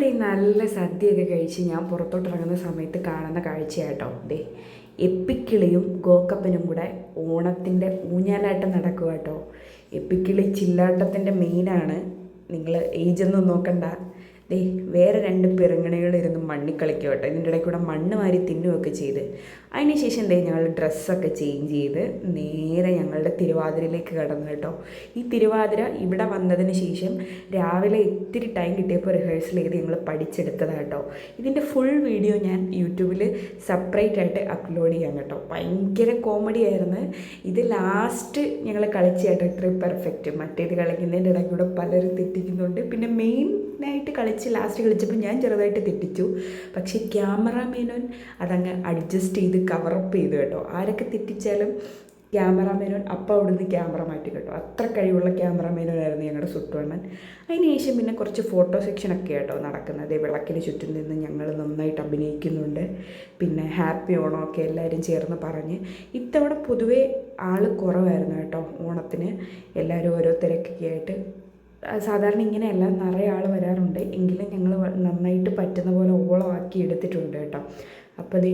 ദേ നല്ല സദ്യയൊക്കെ കഴിച്ച് ഞാൻ പുറത്തോട്ട് ഇറങ്ങുന്ന സമയത്ത് കാണുന്ന കാഴ്ചയാട്ടോ. ദേ എപ്പിക്കിളിയും ഗോക്കപ്പനും കൂടെ ഓണത്തിന്റെ ഊഞ്ഞാലാട്ടം നടക്കുക കേട്ടോ എപ്പിക്കിളി ചില്ലാട്ടത്തിന്റെ മെയിനാണ് നിങ്ങൾ ഏജൊന്നും നോക്കണ്ട. ദേ വേറെ രണ്ട് പെരുങ്ങണികളിരുന്ന് മണ്ണിൽ കളിക്കുക കേട്ടോ ഇതിന്റെ ഇടയ്ക്ക് കൂടെ മണ്ണ് മാറി തിന്നുകയൊക്കെ ചെയ്ത്. അതിനുശേഷം ദേ ഞങ്ങൾ ഡ്രസ്സൊക്കെ ചേഞ്ച് ചെയ്ത് നേരെ ഞങ്ങളുടെ തിരുവാതിരയിലേക്ക് കടന്നു കേട്ടോ. ഈ തിരുവാതിര ഇവിടെ വന്നതിന് ശേഷം രാവിലെ ഇത്തിരി ടൈം കിട്ടിയപ്പോൾ റിഹേഴ്സൽ ചെയ്ത് ഞങ്ങൾ പഠിച്ചെടുത്തതാണ് കേട്ടോ. ഇതിന്റെ ഫുൾ വീഡിയോ ഞാൻ യൂട്യൂബിൽ സെപ്പറേറ്റ് ആയിട്ട് അപ്ലോഡ് ചെയ്യാം കേട്ടോ. ഭയങ്കര കോമഡി ആയിരുന്നു. ഇത് ലാസ്റ്റ് ഞങ്ങൾ കളിച്ച കേട്ടോ. ഇത്രയും പെർഫെക്റ്റ് മറ്റേത് കളിക്കുന്നതിന്റെ ഇടയ്ക്കൂടെ പലരും തെറ്റിക്കുന്നുണ്ട്. പിന്നെ മെയിനായിട്ട് കളിച്ച് ലാസ്റ്റ് കളിച്ചപ്പോൾ ഞാൻ ചെറുതായിട്ട് തെറ്റിച്ചു. പക്ഷേ ക്യാമറാമേനോൻ അതങ്ങ് അഡ്ജസ്റ്റ് ചെയ്ത് കവറപ്പ് ചെയ്തു കേട്ടോ. ആരൊക്കെ തെറ്റിച്ചാലും ക്യാമറാമേനോൻ അപ്പം അവിടുന്ന് ക്യാമറ മാറ്റി കേട്ടോ. അത്ര കഴിവുള്ള ക്യാമറാമേനോനായിരുന്നു ഞങ്ങളുടെ സുട്ടുവണ്ണൻ. അതിനുശേഷം പിന്നെ കുറച്ച് ഫോട്ടോ സെക്ഷനൊക്കെ കേട്ടോ നടക്കുന്നത്. വിളക്കിന് ചുറ്റും നിന്ന് ഞങ്ങൾ നന്നായിട്ട് അഭിനയിക്കുന്നുണ്ട്. പിന്നെ ഹാപ്പി ഓണമൊക്കെ എല്ലാവരും ചേർന്ന് പറഞ്ഞ് ഇത്തവണ പൊതുവേ ആൾ കുറവായിരുന്നു കേട്ടോ ഓണത്തിന്. എല്ലാവരും ഓരോ തിരക്കൊക്കെ ആയിട്ട് സാധാരണ ഇങ്ങനെയല്ല നിറയെ ആൾ വരാറുണ്ട്. എങ്കിലും ഞങ്ങൾ നന്നായിട്ട് പറ്റുന്ന പോലെ ഓളമാക്കി എടുത്തിട്ടുണ്ട് കേട്ടോ. അപ്പോൾ ദേ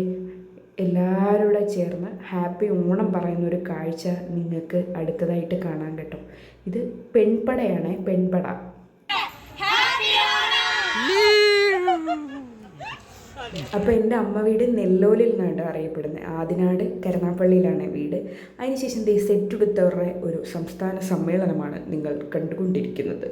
എല്ലാവരും കൂടെ ചേർന്ന് ഹാപ്പി ഓണം പറയുന്ന ഒരു കാഴ്ച നിങ്ങൾക്ക് അടുത്തതായിട്ട് കാണാൻ കേട്ടോ. ഇത് പെൺപടയാണ് പെൺപട. അപ്പോൾ എന്റെ അമ്മ വീട് നെല്ലോലിൽ നിന്നാണ് അറിയപ്പെടുന്നത്. ആദിനാട് കരുനാപ്പള്ളിയിലാണ് വീട്. അതിനുശേഷം ദേ സെറ്റ് എടുത്തവരുടെ ഒരു സംസ്ഥാന സമ്മേളനമാണ് നിങ്ങൾ കണ്ടുകൊണ്ടിരിക്കുന്നത്.